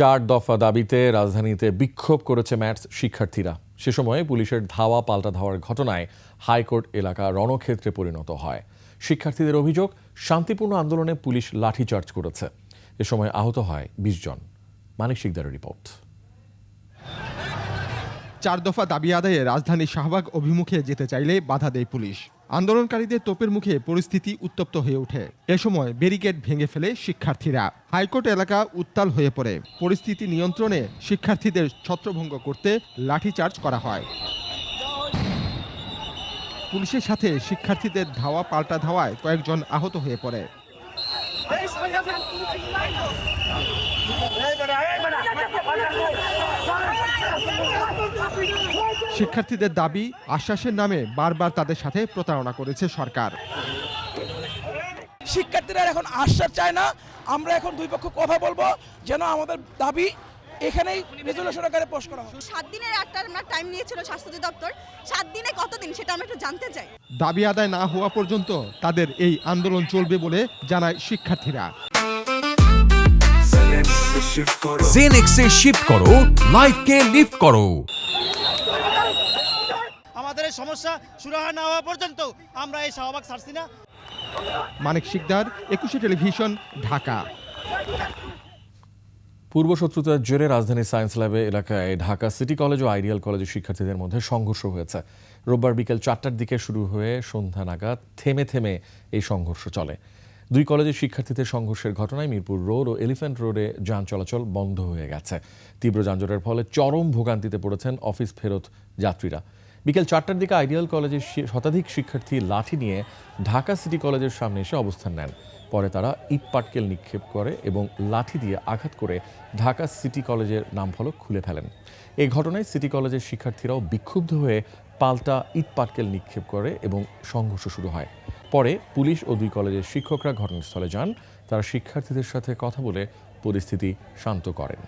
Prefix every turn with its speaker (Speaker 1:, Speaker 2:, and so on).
Speaker 1: চার দফা দাবিতে রাজধানীতে বিক্ষোভ করেছে ম্যাটস শিক্ষার্থীরা। সে সময় পুলিশের ধাওয়া পাল্টা ধাওয়ার ঘটনায় হাইকোর্ট এলাকা রণক্ষেত্রে পরিণত হয়। শিক্ষার্থীদের অভিযোগ, শান্তিপূর্ণ আন্দোলনে পুলিশ লাঠিচার্জ করেছে। এ সময় আহত হয় বিশ জন। মানিক শিকদারের রিপোর্ট।
Speaker 2: চার দফা দাবি আদায়ে রাজধানী শাহবাগ অভিমুখে যেতে চাইলে বাধা দেয় পুলিশ। আন্দোলনকারীদের তোপের মুখে পরিস্থিতি উত্তপ্ত হয়ে ওঠে। এ সময় ব্যারিকেড ভেঙে ফেলে শিক্ষার্থীরা। হাইকোর্ট এলাকা উত্তাল হয়ে পড়ে। পরিস্থিতি নিয়ন্ত্রণে শিক্ষার্থীদের ছত্রভঙ্গ করতে লাঠিচার্জ করা হয়। পুলিশের সাথে শিক্ষার্থীদের ধাওয়া পাল্টা ধাওয়ায় কয়েকজন আহত হয়ে পড়ে। শিক্ষার্থীদের দাবি আশ্বাসের নামে বারবার তাদের সাথে প্রতারণা করেছে সরকার।
Speaker 3: শিক্ষার্থীরা এখন আশ্বাস চায় না। আমরা এখন দুই পক্ষ কথা বলব যেন আমাদের দাবি এখানেই রেজুলেশন আকারে পোস্ট করা হয়
Speaker 4: সাত দিনের একটা আমরা টাইম নিয়েছিল স্বাস্থ্য অধিদপ্তর। সাত দিনে কতদিন সেটা আমরা একটু জানতে চাই।
Speaker 2: দাবি আদায় না হওয়া পর্যন্ত তাদের এই আন্দোলন চলবে বলে জানায় শিক্ষার্থীরা।
Speaker 5: জেনেক্সে শিফট করো। লাইফকে লিফট করো।
Speaker 6: এই সমস্যা সুরাহা না হওয়া পর্যন্ত আমরা এই শাহবাগ ছাড়ছি না।
Speaker 2: মানিক শিকদার একুশে টেলিভিশন ঢাকা।
Speaker 1: পূর্বশত্রুতার জেরে রাজধানী সায়েন্স ল্যাবে এলাকায় ঢাকা সিটি কলেজ ও আইডিয়াল কলেজের শিক্ষার্থীদের মধ্যে সংঘর্ষ হয়েছে। রোববার বিকেল চারটার দিকে শুরু হয়ে সন্ধ্যা নাগাদ থেমে থেমে এই সংঘর্ষ চলে। দুই কলেজের শিক্ষার্থীদের সংঘর্ষের ঘটনায় মিরপুর রোড ও এলিফ্যান্ট রোডে যান চলাচল বন্ধ হয়ে গেছে। তীব্র যানজটের ফলে চরম ভোগান্তিতে পড়েছেন অফিস ফেরত যাত্রীরা। বিকেল চারটার দিকে আইডিয়াল কলেজের শতাধিক শিক্ষার্থী লাঠি নিয়ে ঢাকা সিটি কলেজের সামনে এসে অবস্থান নেন। পরে তারা ইট পাটকেল নিক্ষেপ করে এবং লাঠি দিয়ে আঘাত করে ঢাকা সিটি কলেজের নামফলক খুলে ফেলেন। এই ঘটনায় সিটি কলেজের শিক্ষার্থীরাও বিক্ষুব্ধ হয়ে পাল্টা ইট পাটকেল নিক্ষেপ করে এবং সংঘর্ষ শুরু হয়। পরে পুলিশ ও দুই কলেজের শিক্ষকরা ঘটনাস্থলে যান। তারা শিক্ষার্থীদের সাথে কথা বলে পরিস্থিতি শান্ত করেন।